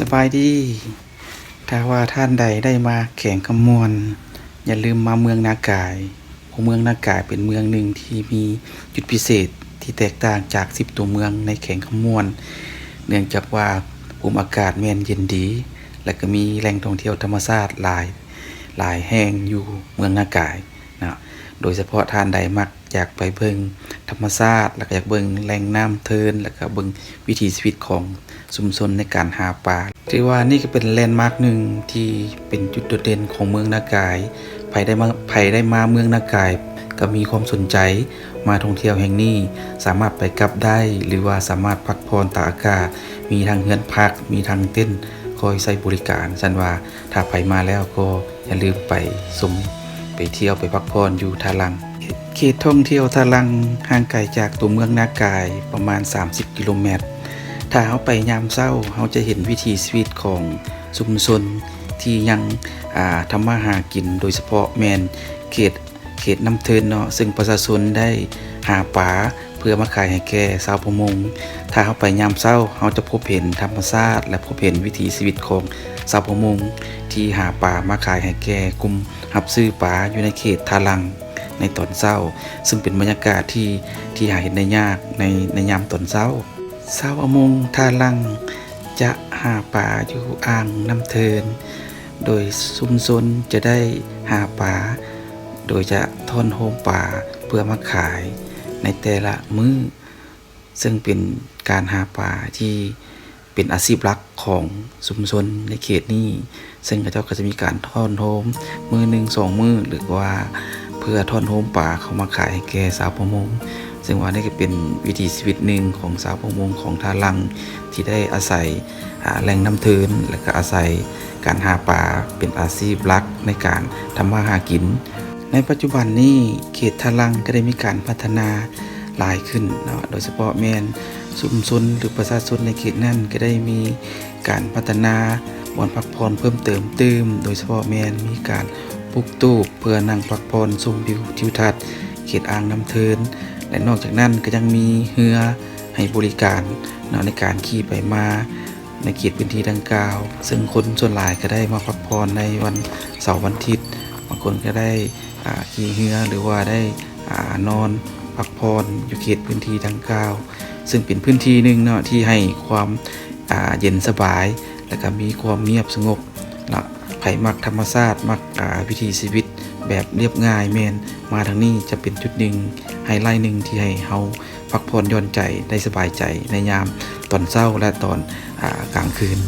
สบายดี ถ้าว่าท่านใดได้มาแข่งขมวนอย่าลืมมาเมืองนากายเพราะเมืองนากายเป็นเมืองหนึ่งที่มีจุดพิเศษที่แตกต่างจากสิบตัวเมืองในแข่งขมวนเนื่องจากว่าภูมิอากาศแม่นเย็นดี และก็มีแหล่งท่องเที่ยวธรรมชาติหลาย หลายแห่งอยู่เมืองนากายนะโดยเฉพาะท่านใดมัก อยากไปเบิ่งธรรมชาติแล้วก็อยากเบิ่งแหล่งน้ำเทินแล้วก็เบิ่งวิถีชีวิตของชุมชนในการหาปลาถือว่านี่ก็เป็นแลนด์มาร์กหนึ่งที่เป็นจุดโดดเด่นของเมืองนากายใครได้มาใครได้มาเมืองนากาย ก็มีความสนใจมาท่องเที่ยวแห่งนี้สามารถไปกลับได้ หรือว่าสามารถพักผ่อนตากอากาศ มีทางเฮือนพัก มีทางเต้นคอยใช้บริการฉันว่าถ้าไปมาแล้วก็อย่าลืมไปสมไปเที่ยวไปพักผ่อนอยู่ทาลัง เขตท่องเที่ยวทาลังห่างไกลจากตัวเมืองนากายประมาณ 30 กิโลเมตร ถ้าเขาไปยามเช้าเขาจะเห็นวิถีชีวิตของชุมชนที่ยังทำมาหากินโดยเฉพาะแมนเขตเขตน้ำเทินเนาะซึ่งประชาชนได้หาปลาเพื่อมาขายให้แก่ชาวประมง ถ้าเขาไปยามเช้าเขาจะพบเห็นธรรมชาติและพบเห็นวิถีชีวิตของชาวประมง ที่หาปลามาขายให้แก่กลุ่มหับซื้อปลาอยู่ในเขตทาลัง ในตอนเช้า ซึ่งเป็นบรรยากาศที่ที่หาเห็นได้ยากในในยามตอนเช้าชาวประมงทาลังจะหาปลาอยู่อ่างน้ำเทิน โดยชุมชนจะได้หาปลาโดยจะทอนโฮมปลาเพื่อมาขายในแต่ละมือ้อ ซึ่งเป็นการหาปลาที่เป็นอาชีพหลักของชุมชนในเขตนี้ ซึ่งเขาเจ้าก็จะมีการทอนโฮมมือหนึ่งสองมือหรือว่า เพื่อท่อนโฮมป่าเขามาขายให้แก่สาวประมง ซึ่งว่านี่ก็เป็นวิถีชีวิตหนึ่งของสาวประมงของท่าลังที่ได้อาศัยอ่าแหล่งน้ำเทินและก็อาศัยการหาปลาเป็นอาชีพหลักในการทำมาหากิน ในปัจจุบันนี้เขตท่าลังก็ได้มีการพัฒนาหลายขึ้นเนาะโดยเฉพาะแมนชุมชนหรือประชาชนในเขตนั้นก็ได้มีการพัฒนาบ่อนพักผ่อนเพิ่มเติมเติม โดยเฉพาะแมนมีการ ปลูกตู้เพื่อนั่งพักผ่อนชมวิวทิวทัศน์เขตอ่างน้ำเทิน และนอกจากนั้นก็ยังมีเรือให้บริการนในการขี่ไปมาในเขตพื้นที่ดังกล่าว ซึ่งคนส่วนหลายก็ได้มาพักผ่อนในวันเสาร์วันอาทิตย์บางคนก็ได้ขี่เรือหรือว่าได้อนอนพักผ่อนอยู่เขตพื้นที่ดังกล่าว ซึ่งเป็นพื้นที่หนึ่งเนาะที่ให้ความเย็นสบาย และก็มีความเงียบสงบเนาะ ไผมักธรรมชาติมักอ่าวิถีชีวิต แบบเรียบง่ายแมน มาทางนี้จะเป็นจุดหนึ่งไฮไลท์หนึ่งที่ให้เฮาพักผ่อนย่อนใจได้สบายใจในยามตอนเช้าและตอนอกลางคืน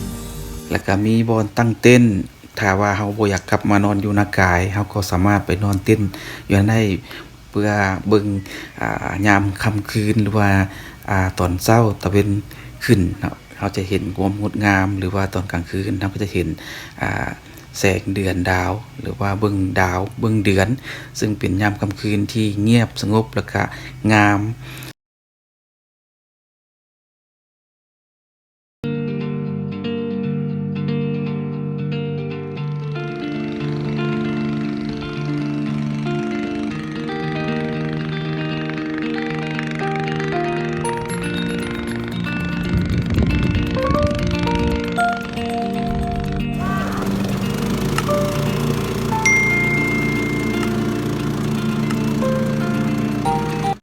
แล้วก็มีบอนตั้งเต้นท์ถ้าว่าเฮาบ่อยากกลับมานอนอยู่นากายเฮาก็สามารถไปนอนเต้นอยู่นั่นได้เพื่อเบิ่งยามค่ำคืนหรือว่าอตอนเช้าตะเวนขึ้นเนาะเราจะเห็นความงดงาม หรือว่าตอนกลางคืนเราก็จะเห็นอ่า แสงเดือนดาว หรือว่าเบื้องดาว เบื้องเดือน ซึ่งเป็นยามค่ำคืนที่เงียบสงบและก็งาม